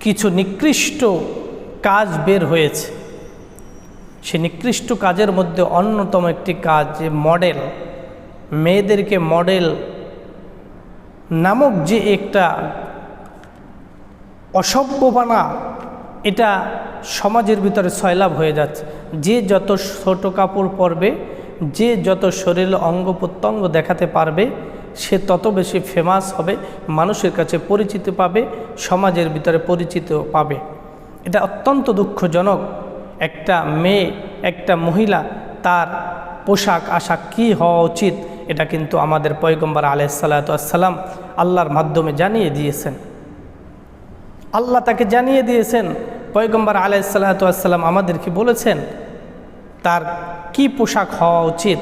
কিছু নিকৃষ্ট কাজ বের হয়েছে। সে নিকৃষ্ট কাজের মধ্যে অন্যতম একটি কাজ যে মডেল, মেয়েদেরকে মডেল নামক যে একটা অসভ্যবানা, এটা সমাজের ভিতরে সয়লাভ হয়ে যাচ্ছে। যে যত ছোট কাপড় পরবে, যে যত শরীর অঙ্গ প্রত্যঙ্গ দেখাতে পারবে সে তত বেশি ফেমাস হবে, মানুষের কাছে পরিচিত পাবে, সমাজের ভিতরে পরিচিত পাবে। এটা অত্যন্ত দুঃখজনক। একটা মেয়ে, একটা মহিলা, তার পোশাক, আশাক কী হওয়া উচিত, এটা কিন্তু আমাদের পয়গম্বর আলাইসাল্লাতাম আল্লাহর মাধ্যমে জানিয়ে দিয়েছেন। আল্লাহ তাকে জানিয়ে দিয়েছেন, পয়গম্বর আলাইসাল্লাতাম আমাদেরকে বলেছেন, তার কি পোশাক হওয়া উচিত,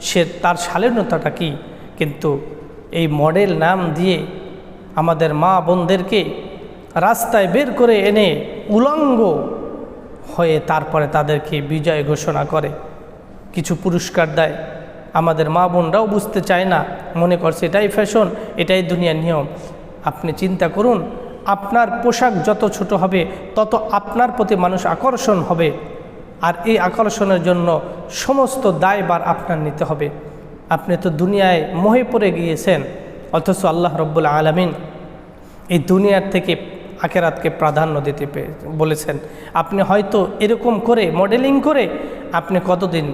সে, তার শালীনতাটা কি? কিন্তু এই মডেল নাম দিয়ে আমাদের মা বোনদেরকে রাস্তায় বের করে এনে উলঙ্গ হয়ে তারপরে তাদেরকে বিজয় ঘোষণা করে। কিছু পুরস্কার দেয়। আমাদের মা বোনরাও বুঝতে চায় না, মনে করছে এটাই ফ্যাশন এটাই দুনিয়ার নিয়ম। আপনি চিন্তা করুন, আপনার পোশাক যত ছোট হবে, তত আপনার প্রতি মানুষ আকর্ষণ হবে। আর এই আকর্ষণের জন্য সমস্ত দায়বার আপনার নিতে হবে। আপনি তো দুনিয়ায় মোহে পড়ে গিয়েছেন, অথচ আল্লাহ রব্বুল আলমিন এই দুনিয়ার থেকে আকেরাতকে প্রাধান্য দিতে বলেছেন। আপনি হয়তো এরকম করে মডেলিং করে আপনি কতদিন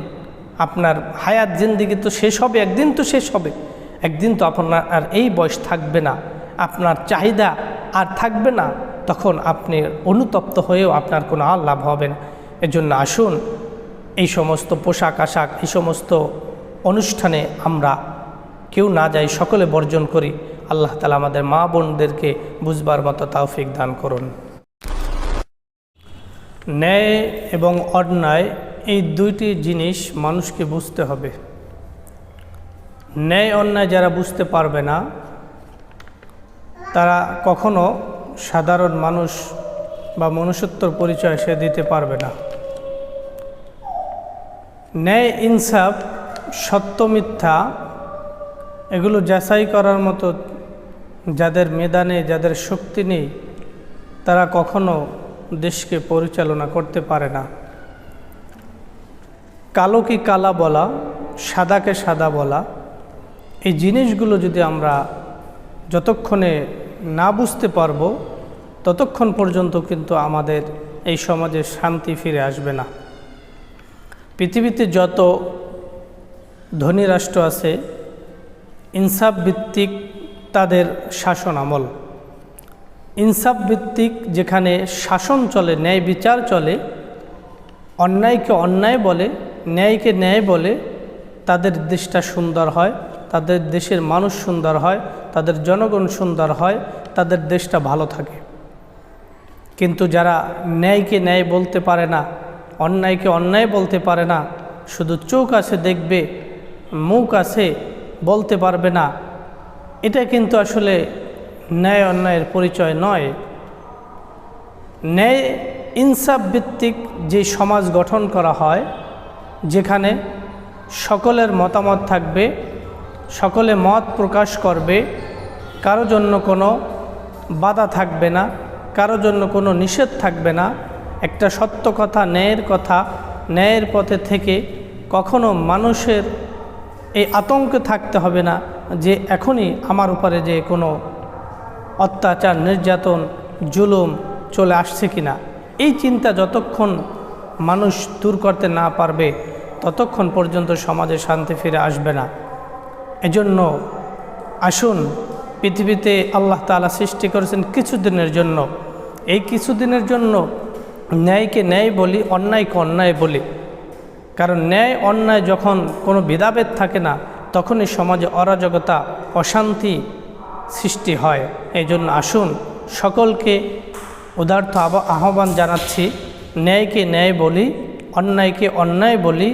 আপনার হায়াত জিন্দিগি তো শেষ হবে, একদিন তো শেষ হবে, একদিন তো আপনার আর এই বয়স থাকবে না, আপনার চাহিদা আর থাকবে না, তখন আপনি অনুতপ্ত হয়েও আপনার কোনো আর লাভ হবে না। এজন্য আসুন, এই সমস্ত পোশাক আশাক, এই সমস্ত অনুষ্ঠানে আমরা কেউ না যাই সকলে বর্জন করি, আল্লাহ তালা আমাদের মা বোনদেরকে বুঝবার মতো তাওফিক দান করুন। ন্যায় এবং অন্যায় এই দুইটি জিনিস মানুষকে বুঝতে হবে। ন্যায় অন্যায় যারা বুঝতে পারবে না, তারা কখনো সাধারণ মানুষ বা মনুষ্যত্বর পরিচয় সে দিতে পারবে না। ন্যায় ইনসাফ সত্য মিথ্যা, এগুলো যাচাই করার মতো যাদের মেদানে যাদের শক্তি নেই, তারা কখনো দেশকে পরিচালনা করতে পারে না। কালো কি কালা বলা, সাদাকে সাদা বলা, এই জিনিসগুলো যদি আমরা যতক্ষণে না বুঝতে পারব, ততক্ষণ পর্যন্ত কিন্তু আমাদের এই সমাজে শান্তি ফিরে আসবে না। পৃথিবীতে যত ধনী রাষ্ট্র আছে, ইনসাফ ভিত্তিক তাদের শাসন আমল। ইনসাফ ভিত্তিক যেখানে শাসন চলে, ন্যায় বিচার চলে, অন্যায়কে অন্যায় বলে, ন্যায়কে ন্যায় বলে, তাদের দেশটা সুন্দর হয়, তাদের দেশের মানুষ সুন্দর হয়, তাদের জনগণ সুন্দর হয়, তাদের দেশটা ভালো থাকে। কিন্তু যারা ন্যায়কে ন্যায় বলতে পারে না, অন্যায়কে অন্যায় বলতে পারে না, শুধু চোখ আছে দেখবে মুখ আছে, বলতে পারবে না। এটা কিন্তু আসলে ন্যায় অন্যায়ের পরিচয় নয়। ন্যায় ইনসাফ ভিত্তিক যে সমাজ গঠন করা হয়, যেখানে সকলের মতামত থাকবে, সকলে মত প্রকাশ করবে, কারও জন্য কোনো বাধা থাকবে না, কারও জন্য কোনো নিষেধ থাকবে না। একটা সত্য কথা, ন্যায়ের কথা, ন্যায়ের পথে থেকে কখনো মানুষের এই আতঙ্কে থাকতে হবে না যে এখনই আমার উপরে যে কোনো অত্যাচার, নির্যাতন, জুলুম চলে আসছে কি না এই চিন্তা যতক্ষণ মানুষ দূর করতে না পারবে, ততক্ষণ পর্যন্ত সমাজে শান্তি ফিরে আসবে না। এজন্য আসুন, পৃথিবীতে আল্লাহ তালা সৃষ্টি করেছেন কিছুদিনের জন্য। এই কিছুদিনের জন্য ন্যায়কে ন্যায় বলি, অন্যায়কে অন্যায় বলি। কারণ ন্যায় অন্যায় যখন কোনো ভেদাভেদ থাকে না, তখনই সমাজে অরাজকতা, অশান্তি সৃষ্টি হয়। এই জন্য আসুন সকলকে উদার্থ আহ্বান জানাচ্ছি, ন্যায়কে ন্যায় বলি, অন্যায়কে অন্যায় বলি।